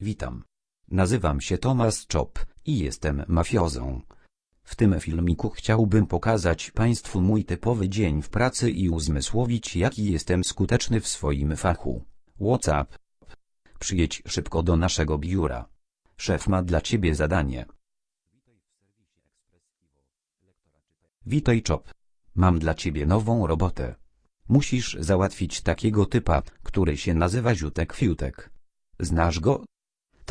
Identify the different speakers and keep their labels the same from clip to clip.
Speaker 1: Witam. Nazywam się Thomas Chop i jestem mafiozą. W tym filmiku chciałbym pokazać Państwu mój typowy dzień w pracy i uzmysłowić jaki jestem skuteczny w swoim fachu. WhatsApp. Przyjedź szybko do naszego biura. Szef ma dla Ciebie zadanie. Witaj Chop. Mam dla Ciebie nową robotę. Musisz załatwić takiego typa, który się nazywa Ziutek Fiutek. Znasz go?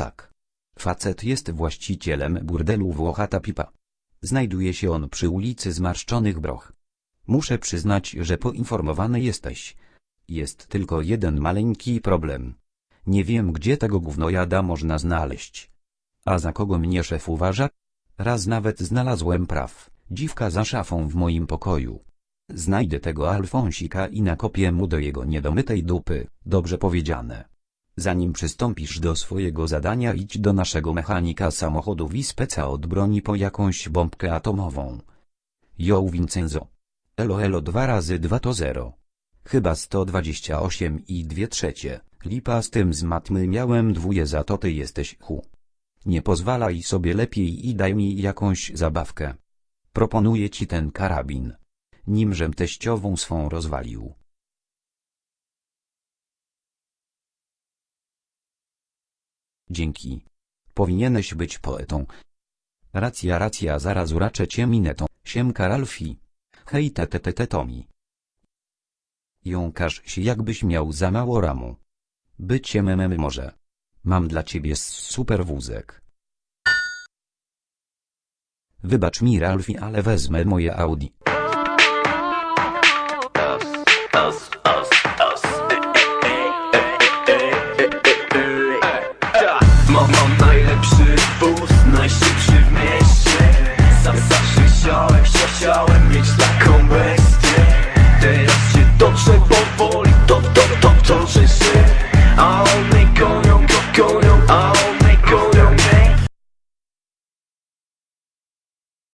Speaker 1: Tak. Facet jest właścicielem burdelu Włochata Pipa. Znajduje się on przy ulicy Zmarszczonych Broch. Muszę przyznać, że poinformowany jesteś. Jest tylko jeden maleńki problem. Nie wiem gdzie tego gównojada można znaleźć. A za kogo mnie szef uważa? Raz nawet znalazłem praw, dziwka za szafą w moim pokoju. Znajdę tego Alfonsika i nakopię mu do jego niedomytej dupy, dobrze powiedziane. Zanim przystąpisz do swojego zadania idź do naszego mechanika samochodów i speca od broni po jakąś bombkę atomową. Yo Vincenzo. Elo elo 2 razy 2 to 0. Chyba 128 i 2 trzecie. Lipa z tym z matmy miałem dwuje za to ty jesteś hu. Nie pozwalaj sobie lepiej i daj mi jakąś zabawkę. Proponuję ci ten karabin. Nimżem teściową swą rozwalił. Dzięki. Powinieneś być poetą. Racja, racja, zaraz uraczę cię minetą. Siemka Ralfi. Hej te te te Tomi. Jąkasz się jakbyś miał za mało ramu. Bycie memem może. Mam dla ciebie super wózek. Wybacz mi Ralfi, ale wezmę moje Audi.
Speaker 2: Mieście. Sam zawsze chciałem, chciałem mieć taką